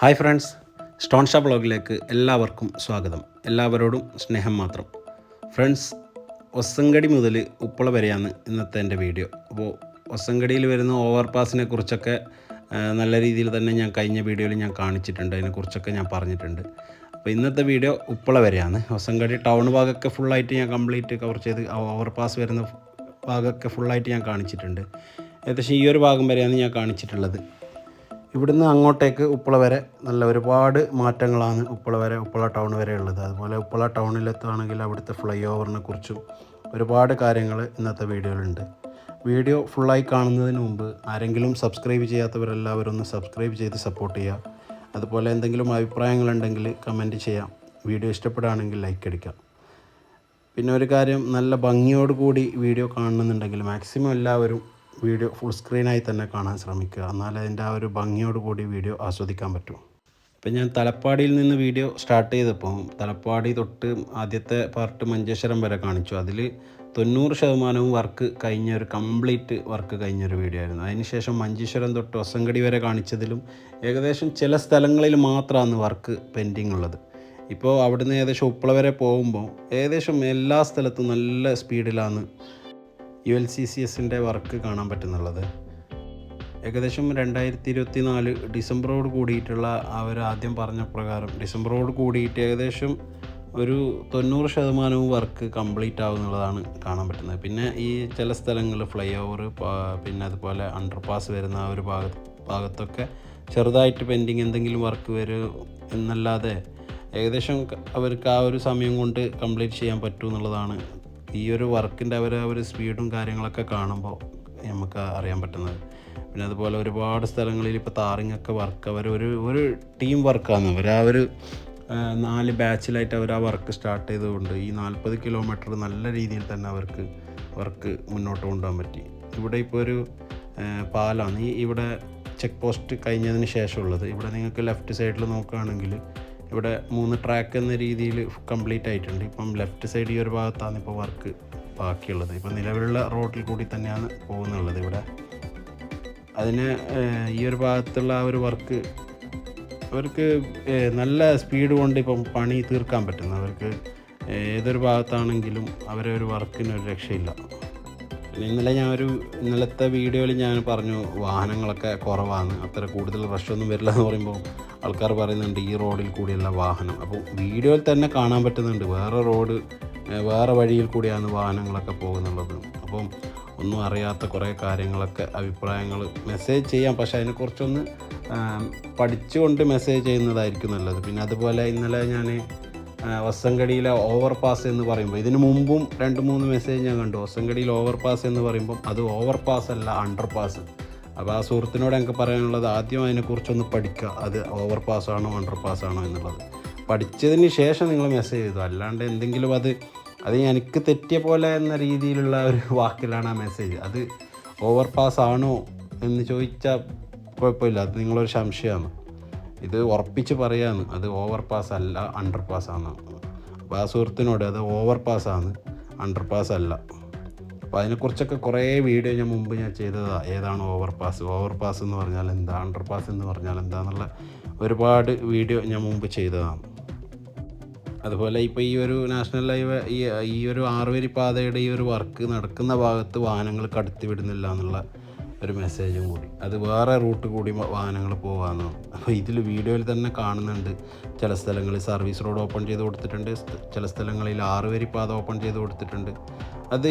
Hi friends സ്റ്റോൺഷ ബ്ലോഗിലേക്ക് എല്ലാവർക്കും സ്വാഗതം. എല്ലാവരോടും സ്നേഹം മാത്രം. ഫ്രണ്ട്സ് ഒസങ്കടി മുതൽ ഉപ്പള വരെയാണ് ഇന്നത്തെ എന്റെ വീഡിയോ. അപ്പോൾ ഒസങ്കടിയിൽ വരുന്ന ഓവർ പാസിനെ കുറിച്ചൊക്കെ നല്ല രീതിയിൽ തന്നെ ഞാൻ കഴിഞ്ഞ വീഡിയോയിൽ ഞാൻ കാണിച്ചിട്ടുണ്ട്. അതിനെക്കുറിച്ചൊക്കെ ഞാൻ പറഞ്ഞിട്ടുണ്ട്. അപ്പോൾ ഇന്നത്തെ വീഡിയോ ഉപ്പള വരെയാണ്. ഒസങ്കടി ടൗൺ ഭാഗമൊക്കെ ഫുള്ളായിട്ട് ഞാൻ കംപ്ലീറ്റ് കവർ ചെയ്ത് ഓവർ പാസ് വരുന്ന ഭാഗമൊക്കെ ഫുള്ളായിട്ട് ഞാൻ കാണിച്ചിട്ടുണ്ട്. ഏകദേശം ഈ ഒരു ഭാഗം വരെയാണ് ഞാൻ കാണിച്ചിട്ടുള്ളത്. ഇവിടുന്ന് അങ്ങോട്ടേക്ക് ഉപ്പള വരെ നല്ല ഒരുപാട് മാറ്റങ്ങളാണ് ഉപ്പള വരെ ഉപ്പള ടൗൺ വരെ ഉള്ളത്. അതുപോലെ ഉപ്പള ടൗണിലെത്തുകയാണെങ്കിൽ അവിടുത്തെ ഫ്ലൈ ഓവറിനെ കുറിച്ചും ഒരുപാട് കാര്യങ്ങൾ ഇന്നത്തെ വീഡിയോയിലുണ്ട് വീഡിയോ ഫുള്ളായി കാണുന്നതിന് മുമ്പ് ആരെങ്കിലും സബ്സ്ക്രൈബ് ചെയ്യാത്തവരെല്ലാവരും ഒന്ന് സബ്സ്ക്രൈബ് ചെയ്ത് സപ്പോർട്ട് ചെയ്യുക. അതുപോലെ എന്തെങ്കിലും അഭിപ്രായങ്ങളുണ്ടെങ്കിൽ കമന്റ് ചെയ്യാം. വീഡിയോ ഇഷ്ടപ്പെടുകയാണെങ്കിൽ ലൈക്ക് അടിക്കാം. പിന്നെ ഒരു കാര്യം നല്ല ഭംഗിയോടുകൂടി വീഡിയോ കാണണമെന്നുണ്ടെങ്കിൽ മാക്സിമം എല്ലാവരും വീഡിയോ ഫുൾ സ്ക്രീനായി തന്നെ കാണാൻ ശ്രമിക്കുക. എന്നാൽ അതിന്റെ ആ ഒരു ഭംഗിയോട് കൂടി വീഡിയോ ആസ്വദിക്കാൻ പറ്റും. ഇപ്പം ഞാൻ തലപ്പാടിയിൽ നിന്ന് വീഡിയോ സ്റ്റാർട്ട് ചെയ്തപ്പോൾ തലപ്പാടി തൊട്ട് ആദ്യത്തെ പാർട്ട് മഞ്ചേശ്വരം വരെ കാണിച്ചു. അതിൽ തൊണ്ണൂറ് ശതമാനവും വർക്ക് കഴിഞ്ഞ ഒരു കംപ്ലീറ്റ് വർക്ക് കഴിഞ്ഞൊരു വീഡിയോ ആയിരുന്നു. അതിനുശേഷം മഞ്ചേശ്വരം തൊട്ട് ഒസങ്കടി വരെ കാണിച്ചതിലും ഏകദേശം ചില സ്ഥലങ്ങളിൽ മാത്രമാണ് വർക്ക് പെൻഡിങ് ഉള്ളത്. ഇപ്പോൾ അവിടുന്ന് ഏകദേശം ഉപ്പള വരെ പോകുമ്പോൾ ഏകദേശം എല്ലാ സ്ഥലത്തും നല്ല സ്പീഡിലാണ് യു എൽ സി സി എസിന്റെ വർക്ക് കാണാൻ പറ്റുന്നുള്ളത്. ഏകദേശം രണ്ടായിരത്തി ഇരുപത്തി നാല് ഡിസംബറോട് കൂടിയിട്ടുള്ള അവർ ആദ്യം പറഞ്ഞ പ്രകാരം ഡിസംബറോട് കൂടിയിട്ട് ഏകദേശം ഒരു തൊണ്ണൂറ് ശതമാനവും വർക്ക് കംപ്ലീറ്റ് ആവുന്നുള്ളതാണ് കാണാൻ പറ്റുന്നത്. പിന്നെ ഈ ചില സ്ഥലങ്ങൾ ഫ്ലൈ ഓവർ പിന്നെ അതുപോലെ അണ്ടർപാസ് വരുന്ന ആ ഒരു ഭാഗ ഭാഗത്തൊക്കെ ചെറുതായിട്ട് പെൻഡിങ് എന്തെങ്കിലും വർക്ക് വരും എന്നല്ലാതെ ഏകദേശം അവർക്ക് ആ ഒരു സമയം കൊണ്ട് കംപ്ലീറ്റ് ചെയ്യാൻ പറ്റും എന്നുള്ളതാണ് ഈ ഒരു വർക്കിന്റെ അവർ ആ ഒരു സ്പീഡും കാര്യങ്ങളൊക്കെ കാണുമ്പോൾ നമുക്ക് അറിയാൻ പറ്റുന്നത്. പിന്നെ അതുപോലെ ഒരുപാട് സ്ഥലങ്ങളിൽ ഇപ്പോൾ താറിങ്ങൊക്കെ വർക്ക് അവർ ഒരു ഒരു ടീം വർക്കാണ് അവർ ആ ഒരു നാല് ബാച്ചിലായിട്ട് അവർ ആ വർക്ക് സ്റ്റാർട്ട് ചെയ്തുകൊണ്ട് ഈ നാൽപ്പത് കിലോമീറ്റർ നല്ല രീതിയിൽ തന്നെ അവർക്ക് വർക്ക് മുന്നോട്ട് കൊണ്ടുപോകാൻ പറ്റി. ഇവിടെ ഇപ്പോൾ ഒരു പാലാണ്. ഈ ഇവിടെ ചെക്ക് പോസ്റ്റ് കഴിഞ്ഞതിന് ശേഷമുള്ളത്. ഇവിടെ നിങ്ങൾക്ക് ലെഫ്റ്റ് സൈഡിൽ നോക്കുകയാണെങ്കിൽ ഇവിടെ മൂന്ന് ട്രാക്ക് എന്ന രീതിയിൽ കംപ്ലീറ്റ് ആയിട്ടുണ്ട്. ഇപ്പം ലെഫ്റ്റ് സൈഡ് ഈ ഒരു ഭാഗത്താണ് ഇപ്പോൾ വർക്ക് ബാക്കിയുള്ളത്. ഇപ്പം നിലവിലുള്ള റോഡിൽ കൂടി തന്നെയാണ് പോകുന്നുള്ളത് ഇവിടെ. അതിന് ഈ ഒരു ഭാഗത്തുള്ള ആ ഒരു വർക്ക് അവർക്ക് നല്ല സ്പീഡ് കൊണ്ട് ഇപ്പം പണി തീർക്കാൻ പറ്റുന്നു. അവർക്ക് ഏതൊരു ഭാഗത്താണെങ്കിലും അവരെ ഒരു വർക്കിന് ഒരു രക്ഷയില്ല. ഇന്നലെ ഞാൻ ഒരു ഇന്നലത്തെ വീഡിയോയിൽ ഞാൻ പറഞ്ഞു വാഹനങ്ങളൊക്കെ കുറവാണ്. അത്ര കൂടുതൽ റഷൊന്നും വരില്ല എന്ന് പറയുമ്പോൾ ആൾക്കാർ പറയുന്നുണ്ട് ഈ റോഡിൽ കൂടിയുള്ള വാഹനം. അപ്പോൾ വീഡിയോയിൽ തന്നെ കാണാൻ പറ്റുന്നുണ്ട് വേറെ റോഡ് വേറെ വഴിയിൽ കൂടിയാണ് വാഹനങ്ങളൊക്കെ പോകുന്നുള്ളത്. അപ്പം ഒന്നും അറിയാത്ത കുറേ കാര്യങ്ങളൊക്കെ അഭിപ്രായങ്ങൾ മെസ്സേജ് ചെയ്യാം. പക്ഷേ അതിനെക്കുറിച്ചൊന്ന് പഠിച്ചുകൊണ്ട് മെസ്സേജ് ചെയ്യുന്നതായിരിക്കും നല്ലത്. പിന്നെ അതുപോലെ ഇന്നലെ ഞാൻ വസങ്കടിയിലെ ഓവർ പാസ് എന്ന് പറയുമ്പോൾ ഇതിന് മുമ്പും രണ്ട് മൂന്ന് മെസ്സേജ് ഞാൻ കണ്ടു. വസങ്കടിയിൽ ഓവർ പാസ് എന്ന് പറയുമ്പം അത് ഓവർ പാസ് അല്ല അണ്ടർ പാസ് അപ്പോൾ ആ സുഹൃത്തിനോട് എനിക്ക് പറയാനുള്ളത് ആദ്യം അതിനെക്കുറിച്ചൊന്ന് പഠിക്കുക. അത് ഓവർ പാസ്സാണോ അണ്ടർ പാസ്സാണോ എന്നുള്ളത്. പഠിച്ചതിന് ശേഷം നിങ്ങൾ മെസ്സേജ് ചെയ്തു. അല്ലാണ്ട് എന്തെങ്കിലും അത് അത് എനിക്ക് തെറ്റിയ പോലെ എന്ന രീതിയിലുള്ള ഒരു വാക്കിലാണ് ആ മെസ്സേജ് അത് ഓവർ പാസ് ആണോ എന്ന് ചോദിച്ചാൽ കുഴപ്പമില്ല. അത് നിങ്ങളൊരു സംശയമാണ്. ഇത് ഉറപ്പിച്ച് പറയാന്ന്. അത് ഓവർ പാസ് അല്ല അണ്ടർ പാസ് ആണ് അപ്പോൾ ആ സുഹൃത്തിനോട് അത് ഓവർ പാസ് ആണ് അണ്ടർ പാസ് അല്ല. അപ്പോൾ അതിനെക്കുറിച്ചൊക്കെ കുറേ വീഡിയോ ഞാൻ മുമ്പ് ഞാൻ ചെയ്തതാണ് ഏതാണ് ഓവർ പാസ് ഓവർ പാസ് എന്ന് പറഞ്ഞാൽ എന്താ? അണ്ടർ പാസ് എന്ന് പറഞ്ഞാൽ എന്താണെന്നുള്ള ഒരുപാട് വീഡിയോ ഞാൻ മുമ്പ് ചെയ്തതാണ് അതുപോലെ ഇപ്പോൾ ഈ ഒരു നാഷണൽ ഹൈവേ ഈ ഈ ഒരു ആറുവരി പാതയുടെ ഈ ഒരു വർക്ക് നടക്കുന്ന ഭാഗത്ത് വാഹനങ്ങൾ കടത്തി വിടുന്നില്ല എന്നുള്ള ഒരു മെസ്സേജും കൂടി. അത് വേറെ റൂട്ട് കൂടി വാഹനങ്ങൾ പോകാമെന്നാണ് അപ്പോൾ ഇതിൽ വീഡിയോയിൽ തന്നെ കാണുന്നുണ്ട്. ചില സ്ഥലങ്ങളിൽ സർവീസ് റോഡ് ഓപ്പൺ ചെയ്ത് കൊടുത്തിട്ടുണ്ട്. ചില സ്ഥലങ്ങളിൽ ആറുവരി പാത ഓപ്പൺ ചെയ്ത് കൊടുത്തിട്ടുണ്ട്. അത്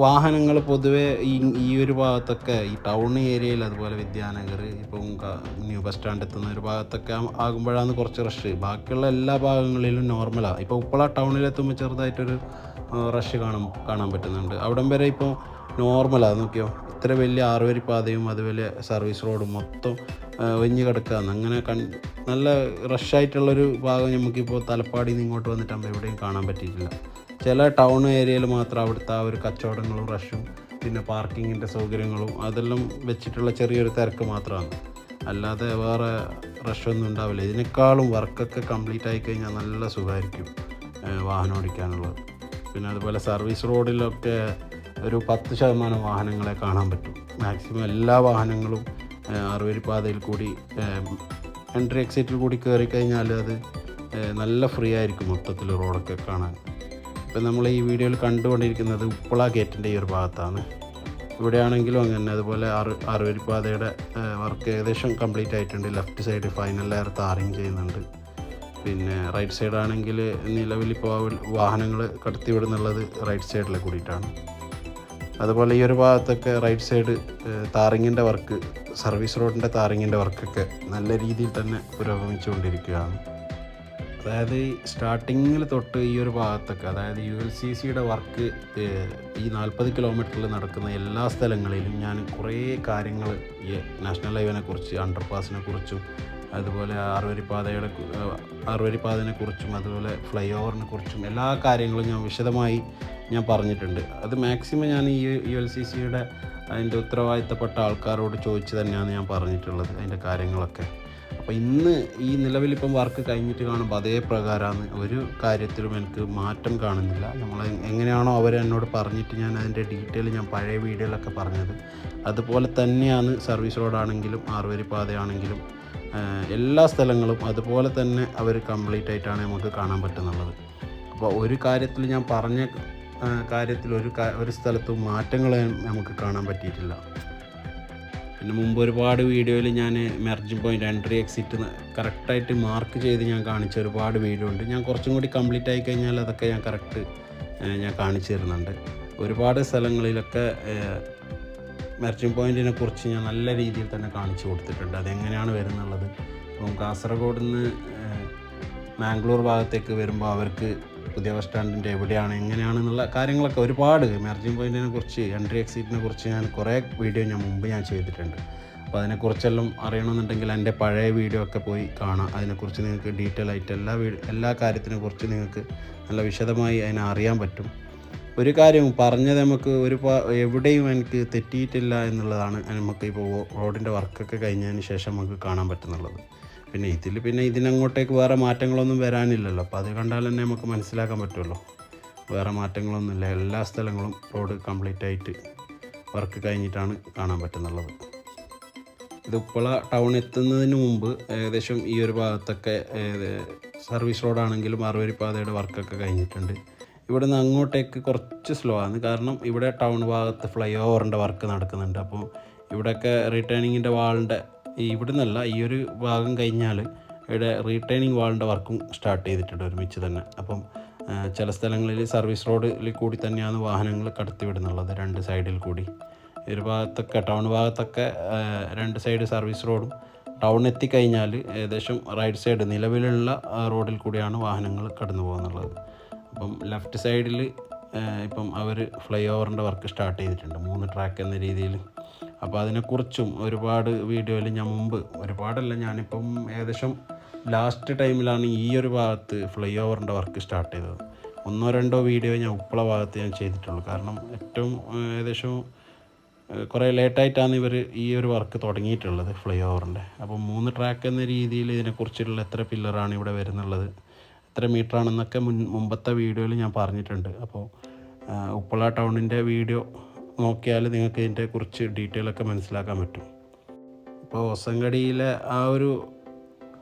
വാഹനങ്ങൾ പൊതുവേ ഈ ഈ ഒരു ഭാഗത്തൊക്കെ ഈ ടൗൺ ഏരിയയിൽ അതുപോലെ വിദ്യാനഗർ ഇപ്പം ന്യൂ ബസ് സ്റ്റാൻഡ് എത്തുന്ന ഒരു ഭാഗത്തൊക്കെ ആകുമ്പോഴാണ് കുറച്ച് റഷ് ബാക്കിയുള്ള എല്ലാ ഭാഗങ്ങളിലും നോർമലാണ് ഇപ്പോൾ ഉപ്പള ടൗണിലെത്തുമ്പോൾ ചെറുതായിട്ടൊരു റഷ് കാണാൻ കാണാൻ പറ്റുന്നുണ്ട്. അവിടം വരെ ഇപ്പോൾ നോർമലാണ് നോക്കിയോ? ഇത്ര വലിയ ആറുവരി പാതയും അതുപോലെ സർവീസ് റോഡും മൊത്തം ആ, കിടക്കാന്ന് അങ്ങനെ കൺ നല്ല റഷായിട്ടുള്ളൊരു ഭാഗം നമുക്കിപ്പോൾ തലപ്പാടിയിൽ നിന്ന് ഇങ്ങോട്ട് വന്നിട്ടാകുമ്പോൾ എവിടെയും കാണാൻ പറ്റിയിട്ടില്ല. ചില ടൗൺ ഏരിയയിൽ മാത്രം അവിടുത്തെ ആ ഒരു കച്ചവടങ്ങളും റഷും പിന്നെ പാർക്കിങ്ങിന്റെ സൗകര്യങ്ങളും അതെല്ലാം വെച്ചിട്ടുള്ള ചെറിയൊരു തിരക്ക് മാത്രമാണ്. അല്ലാതെ വേറെ റഷൊന്നും ഉണ്ടാവില്ല. ഇതിനേക്കാളും വർക്കൊക്കെ കംപ്ലീറ്റ് ആയി കഴിഞ്ഞാൽ നല്ല സുഖമായിരിക്കും വാഹനം ഓടിക്കാനുള്ളത്. പിന്നെ അതുപോലെ സർവീസ് റോഡിലൊക്കെ ഒരു പത്ത് ശതമാനം വാഹനങ്ങളെ കാണാൻ പറ്റും. മാക്സിമം എല്ലാ വാഹനങ്ങളും പാതയിൽ കൂടി എൻട്രി എക്സിറ്റിൽ കൂടി കയറി കഴിഞ്ഞാൽ അത് നല്ല ഫ്രീ ആയിരിക്കും മൊത്തത്തിൽ റോഡൊക്കെ കാണാൻ. ഇപ്പം നമ്മൾ ഈ വീഡിയോയിൽ കണ്ടുകൊണ്ടിരിക്കുന്നത് ഉപ്പള ഗേറ്റിന്റെ ഈ ഒരു ഭാഗത്താണ്. ഇവിടെയാണെങ്കിലും അങ്ങനെ അതുപോലെ ആറ് പാതയുടെ വർക്ക് ഏകദേശം കംപ്ലീറ്റ് ആയിട്ടുണ്ട്. Left side final layer tarring ചെയ്യുന്നുണ്ട്. പിന്നെ റൈറ്റ് സൈഡ് ആണെങ്കിൽ നിലവിലിപ്പോൾ വാഹനങ്ങൾ കടത്തിവിടുന്നുള്ളത് റൈറ്റ് സൈഡിൽ കൂടിയിട്ടാണ്. അതുപോലെ ഈ ഒരു ഭാഗത്തൊക്കെ റൈറ്റ് സൈഡ് താറിങ്ങിന്റെ വർക്ക് സർവീസ് റോഡിന്റെ താറിങ്ങിന്റെ വർക്കൊക്കെ നല്ല രീതിയിൽ തന്നെ പുരോഗമിച്ചുകൊണ്ടിരിക്കുകയാണ്. അതായത് സ്റ്റാർട്ടിങ്ങിൽ തൊട്ട് ഈ ഒരു ഭാഗത്തൊക്കെ അതായത് യു എൽ സി സിയുടെ വർക്ക് ഈ നാൽപ്പത് കിലോമീറ്ററിൽ നടക്കുന്ന എല്ലാ സ്ഥലങ്ങളിലും ഞാൻ കുറേ കാര്യങ്ങൾ ഈ നാഷണൽ ഹൈവേനെ കുറിച്ച് അണ്ടർപാസിനെ കുറിച്ചും അതുപോലെ ആറുവരിപ്പാതയുടെ ആറുവരിപ്പാതനെ കുറിച്ചും അതുപോലെ ഫ്ലൈ ഓവറിനെ കുറിച്ചും എല്ലാ കാര്യങ്ങളും ഞാൻ വിശദമായി ഞാൻ പറഞ്ഞിട്ടുണ്ട്. അത് മാക്സിമം ഞാൻ ഈ യു എൽ സി സിയുടെ അതിന്റെ ഉത്തരവാദിത്തപ്പെട്ട ആൾക്കാരോട് ചോദിച്ച് തന്നെയാണ് ഞാൻ പറഞ്ഞിട്ടുള്ളത് അതിന്റെ കാര്യങ്ങളൊക്കെ. അപ്പോൾ ഇന്ന് ഈ നിലവിലിപ്പം വർക്ക് കഴിഞ്ഞിട്ട് കാണുമ്പോൾ അതേ പ്രകാരമാണ് ഒരു കാര്യത്തിലും എനിക്ക് മാറ്റം കാണുന്നില്ല. നമ്മൾ എങ്ങനെയാണോ അവർ എന്നോട് പറഞ്ഞിട്ട് ഞാൻ അതിന്റെ ഡീറ്റെയിൽ ഞാൻ പഴയ വീഡിയോയിലൊക്കെ പറഞ്ഞത്. അതുപോലെ തന്നെയാണ് സർവീസ് റോഡാണെങ്കിലും ആറുവരി പാതയാണെങ്കിലും എല്ലാ സ്ഥലങ്ങളും അതുപോലെ തന്നെ അവർ കംപ്ലീറ്റ് ആയിട്ടാണ് നമുക്ക് കാണാൻ പറ്റുന്നുള്ളത്. അപ്പോൾ ഒരു കാര്യത്തിൽ ഞാൻ പറഞ്ഞ കാര്യത്തിൽ ഒരു ഒരു സ്ഥലത്തും മാറ്റങ്ങൾ നമുക്ക് കാണാൻ പറ്റിയിട്ടില്ല. പിന്നെ മുമ്പ് ഒരുപാട് വീഡിയോയിൽ ഞാൻ മെർജ് പോയിന്റ് എൻട്രി എക്സിറ്റ് കറക്റ്റായിട്ട് മാർക്ക് ചെയ്ത് ഞാൻ കാണിച്ച ഒരുപാട് വീഡിയോ ഉണ്ട്. ഞാൻ കുറച്ചും കൂടി കംപ്ലീറ്റ് ആയി കഴിഞ്ഞാൽ അതൊക്കെ ഞാൻ കറക്റ്റ് ഞാൻ കാണിച്ചു തരുന്നുണ്ട്. ഒരുപാട് സ്ഥലങ്ങളിലൊക്കെ മെർജിങ് പോയിന്റിനെ കുറിച്ച് ഞാൻ നല്ല രീതിയിൽ തന്നെ കാണിച്ചു കൊടുത്തിട്ടുണ്ട്. അതെങ്ങനെയാണ് വരുന്നുള്ളത്? അപ്പം കാസർഗോഡ് നിന്ന് മാംഗ്ലൂർ ഭാഗത്തേക്ക് വരുമ്പോൾ അവർക്ക് പുതിയ ബസ് സ്റ്റാൻഡിന്റെ എവിടെയാണ് എങ്ങനെയാണെന്നുള്ള കാര്യങ്ങളൊക്കെ ഒരുപാട്. മെർജിങ് പോയിന്റിനെ കുറിച്ച് എൻട്രി എക്സിറ്റിനെ കുറിച്ച് ഞാൻ കുറേ വീഡിയോ ഞാൻ മുമ്പ് ഞാൻ ചെയ്തിട്ടുണ്ട്. അപ്പോൾ അതിനെക്കുറിച്ചെല്ലാം അറിയണമെന്നുണ്ടെങ്കിൽ എന്റെ പഴയ വീഡിയോ ഒക്കെ പോയി കാണാം. അതിനെക്കുറിച്ച് നിങ്ങൾക്ക് ഡീറ്റെയിൽ ആയിട്ട് എല്ലാ എല്ലാ കാര്യത്തിനെ കുറിച്ച് നിങ്ങൾക്ക് നല്ല വിശദമായി അതിനെ അറിയാൻ പറ്റും. ഒരു കാര്യം പറഞ്ഞത് നമുക്ക് ഒരു എവിടെയും എനിക്ക് തെറ്റിയിട്ടില്ല എന്നുള്ളതാണ് നമുക്ക് ഇപ്പോൾ റോഡിന്റെ വർക്കൊക്കെ കഴിഞ്ഞതിന് ശേഷം നമുക്ക് കാണാൻ പറ്റുന്നുള്ളത്. പിന്നെ ഇതിൽ പിന്നെ ഇതിനങ്ങോട്ടേക്ക് വേറെ മാറ്റങ്ങളൊന്നും വരാനില്ലല്ലോ. അപ്പോൾ അത് കണ്ടാൽ തന്നെ നമുക്ക് മനസ്സിലാക്കാൻ പറ്റുമല്ലോ വേറെ മാറ്റങ്ങളൊന്നുമില്ല. എല്ലാ സ്ഥലങ്ങളും റോഡ് കംപ്ലീറ്റ് ആയിട്ട് വർക്ക് കഴിഞ്ഞിട്ടാണ് കാണാൻ പറ്റുന്നുള്ളത്. ഇത് ഉപ്പള ടൗൺ എത്തുന്നതിന് മുമ്പ് ഏകദേശം ഈ ഒരു ഭാഗത്തൊക്കെ സർവീസ് റോഡാണെങ്കിലും അറുവരിപ്പാതയുടെ വർക്കൊക്കെ കഴിഞ്ഞിട്ടുണ്ട്. ഇവിടെ നിന്ന് അങ്ങോട്ടേക്ക് കുറച്ച് സ്ലോ ആണ്. കാരണം ഇവിടെ ടൗൺ ഭാഗത്ത് ഫ്ലൈ ഓവറിന്റെ വർക്ക് നടക്കുന്നുണ്ട്. അപ്പോൾ ഇവിടെയൊക്കെ റിട്ടേണിങ്ങിന്റെ വാളിന്റെ ഇവിടെ നിന്നല്ല ഈ ഒരു ഭാഗം കഴിഞ്ഞാൽ ഇവിടെ റീട്ടേണിങ് വാളിന്റെ വർക്കും സ്റ്റാർട്ട് ചെയ്തിട്ടുണ്ട് ഒരുമിച്ച് തന്നെ. അപ്പം ചില സ്ഥലങ്ങളിൽ സർവീസ് റോഡിൽ കൂടി തന്നെയാണ് വാഹനങ്ങൾ കടത്തിവിടുന്നുള്ളത് രണ്ട് സൈഡിൽ കൂടി. ഒരു ഭാഗത്തൊക്കെ ടൗൺ ഭാഗത്തൊക്കെ രണ്ട് സൈഡ് സർവീസ് റോഡും ടൗൺ എത്തിക്കഴിഞ്ഞാൽ ഏകദേശം റൈറ്റ് സൈഡ് നിലവിലുള്ള റോഡിൽ കൂടിയാണ് വാഹനങ്ങൾ കടന്നു പോകുന്നുള്ളത്. അപ്പം ലെഫ്റ്റ് സൈഡിൽ ഇപ്പം അവർ ഫ്ലൈ ഓവറിന്റെ വർക്ക് സ്റ്റാർട്ട് ചെയ്തിട്ടുണ്ട്. മൂന്ന് ട്രാക്ക് എന്ന രീതിയിൽ അപ്പോൾ അതിനെക്കുറിച്ചും ഒരുപാട് വീഡിയോയിൽ ഞാൻ മുമ്പ് ഒരുപാടല്ല ഞാനിപ്പം ഏകദേശം ലാസ്റ്റ് ടൈമിലാണ് ഈ ഒരു ഭാഗത്ത് ഫ്ലൈ ഓവറിന്റെ വർക്ക് സ്റ്റാർട്ട് ചെയ്തത്. ഒന്നോ രണ്ടോ വീഡിയോ ഞാൻ ഉപ്പള ഭാഗത്ത് ഞാൻ ചെയ്തിട്ടുള്ളൂ. കാരണം ഏറ്റവും ഏകദേശം കുറേ ലേറ്റായിട്ടാണ് ഇവർ ഈ ഒരു വർക്ക് തുടങ്ങിയിട്ടുള്ളത് ഫ്ലൈ ഓവറിന്റെ അപ്പോൾ മൂന്ന് ട്രാക്ക് എന്ന രീതിയിൽ ഇതിനെക്കുറിച്ചുള്ള എത്ര പില്ലറാണ് ഇവിടെ വരുന്നുള്ളത് എത്ര മീറ്റർ ആണെന്നൊക്കെ മുൻ മുമ്പത്തെ വീഡിയോയിൽ ഞാൻ പറഞ്ഞിട്ടുണ്ട്. അപ്പോൾ ഉപ്പള ടൗണിന്റെ വീഡിയോ നോക്കിയാൽ നിങ്ങൾക്ക് ഇതിന്റെ കുറിച്ച് ഡീറ്റെയിൽ ഒക്കെ മനസ്സിലാക്കാൻ പറ്റും. ഇപ്പോൾ ഹൊസങ്കടിയിലെ ആ ഒരു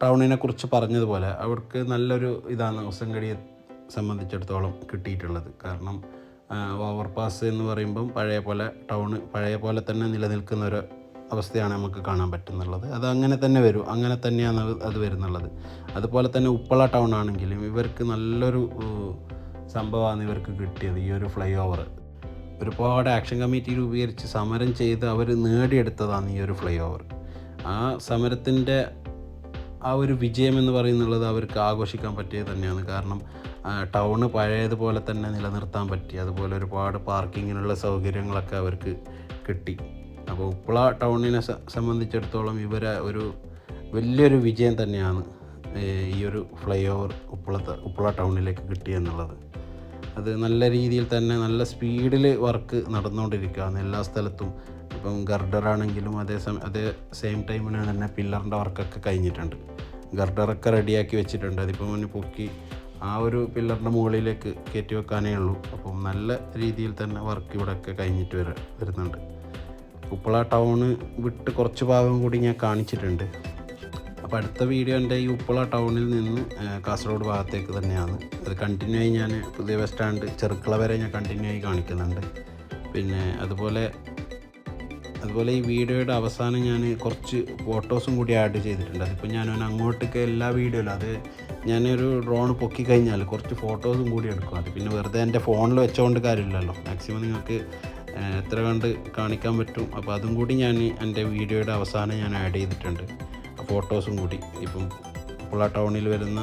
ടൗണിനെ കുറിച്ച് പറഞ്ഞതുപോലെ അവർക്ക് നല്ലൊരു ഇതാണ് ഹൊസങ്കടിയെ സംബന്ധിച്ചിടത്തോളം കിട്ടിയിട്ടുള്ളത്. കാരണം ഓവർ പാസ് എന്ന് പറയുമ്പം പഴയ പോലെ ടൗണ് പഴയ പോലെ തന്നെ നിലനിൽക്കുന്ന ഒരു അവസ്ഥയാണ് നമുക്ക് കാണാൻ പറ്റുന്നുള്ളത്. അത് അങ്ങനെ തന്നെ വരും. അങ്ങനെ തന്നെയാണ് അത് വരുന്നുള്ളത്. അതുപോലെ തന്നെ ഉപ്പള ടൗൺ ആണെങ്കിലും ഇവർക്ക് നല്ലൊരു സംഭവമാണ് ഇവർക്ക് കിട്ടിയത് ഈ ഒരു ഫ്ലൈ ഓവർ. ഒരുപാട് ആക്ഷൻ കമ്മിറ്റി രൂപീകരിച്ച് സമരം ചെയ്ത് അവർ നേടിയെടുത്തതാണ് ഈ ഒരു ഫ്ലൈ ഓവർ ആ സമരത്തിന്റെ ആ ഒരു വിജയം എന്ന് പറയുന്നുള്ളത് അവർക്ക് ആഘോഷിക്കാൻ പറ്റിയത് തന്നെയാണ്. കാരണം ടൗണ് പഴയതുപോലെ തന്നെ നിലനിർത്താൻ പറ്റി. അതുപോലെ ഒരുപാട് പാർക്കിങ്ങിനുള്ള സൗകര്യങ്ങളൊക്കെ അവർക്ക് കിട്ടി. അപ്പോൾ ഉപ്പള ടൗണിനെ സംബന്ധിച്ചിടത്തോളം ഇവരെ ഒരു വലിയൊരു വിജയം തന്നെയാണ് ഈ ഒരു ഫ്ലൈ ഓവർ ഉപ്പള ഉപ്പള ടൗണിലേക്ക് കിട്ടിയെന്നുള്ളത്. അത് നല്ല രീതിയിൽ തന്നെ നല്ല സ്പീഡിൽ വർക്ക് നടന്നുകൊണ്ടിരിക്കുകയാണ് എല്ലാ സ്ഥലത്തും. ഇപ്പം ഗർഡർ ആണെങ്കിലും അതേ സമയം അതേ സെയിം ടൈമിന് തന്നെ പില്ലറിന്റെ വർക്കൊക്കെ കഴിഞ്ഞിട്ടുണ്ട്. ഗർഡറൊക്കെ റെഡിയാക്കി വെച്ചിട്ടുണ്ട്. അതിപ്പോൾ മുന്നേ പൊക്കി ആ ഒരു പില്ലറിന്റെ മുകളിലേക്ക് കയറ്റി വെക്കാനേ ഉള്ളൂ. അപ്പം നല്ല രീതിയിൽ തന്നെ വർക്ക് ഇവിടെയൊക്കെ കഴിഞ്ഞിട്ട് വര വരുന്നുണ്ട്. ഉപ്പള ടൗണ് വിട്ട് കുറച്ച് ഭാഗം കൂടി ഞാൻ കാണിച്ചിട്ടുണ്ട്. അപ്പോൾ അടുത്ത വീഡിയോ എന്റെ ഈ ഉപ്പള ടൗണിൽ നിന്ന് കാസർഗോഡ് ഭാഗത്തേക്ക് തന്നെയാണ്. അത് കണ്ടിന്യൂ ആയി ഞാൻ പുതിയ ബസ് സ്റ്റാൻഡ് ചെറുക്കള വരെ ഞാൻ കണ്ടിന്യൂ ആയി കാണിക്കുന്നുണ്ട്. പിന്നെ അതുപോലെ അതുപോലെ ഈ വീഡിയോയുടെ അവസാനം ഞാൻ കുറച്ച് ഫോട്ടോസും കൂടി ആഡ് ചെയ്തിട്ടുണ്ട്. അതിപ്പോൾ ഞാൻ അങ്ങോട്ടേക്ക് എല്ലാ വീഡിയോയിലും അത് ഞാനൊരു ഡ്രോൺ പൊക്കി കഴിഞ്ഞാൽ കുറച്ച് ഫോട്ടോസും കൂടി എടുക്കും. അത് പിന്നെ വെറുതെ എന്റെ ഫോണിൽ വെച്ചുകൊണ്ട് കാര്യമില്ലല്ലോ. മാക്സിമം നിങ്ങൾക്ക് എത്ര കണ്ട് കാണിക്കാൻ പറ്റും. അപ്പോൾ അതും കൂടി ഞാൻ എന്റെ വീഡിയോയുടെ അവസാനം ഞാൻ ആഡ് ചെയ്തിട്ടുണ്ട്. ഫോട്ടോസും കൂടി ഇപ്പം പുള്ള ടൗണിൽ വരുന്ന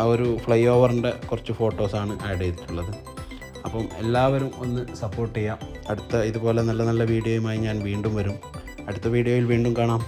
ആ ഒരു ഫ്ലൈ ഓവറിന്റെ കുറച്ച് ഫോട്ടോസാണ് ആഡ് ചെയ്തിട്ടുള്ളത്. അപ്പം എല്ലാവരും ഒന്ന് സപ്പോർട്ട് ചെയ്യാം. അടുത്ത ഇതുപോലെ നല്ല നല്ല വീഡിയോയുമായി ഞാൻ വീണ്ടും വരും. അടുത്ത വീഡിയോയിൽ വീണ്ടും കാണാം.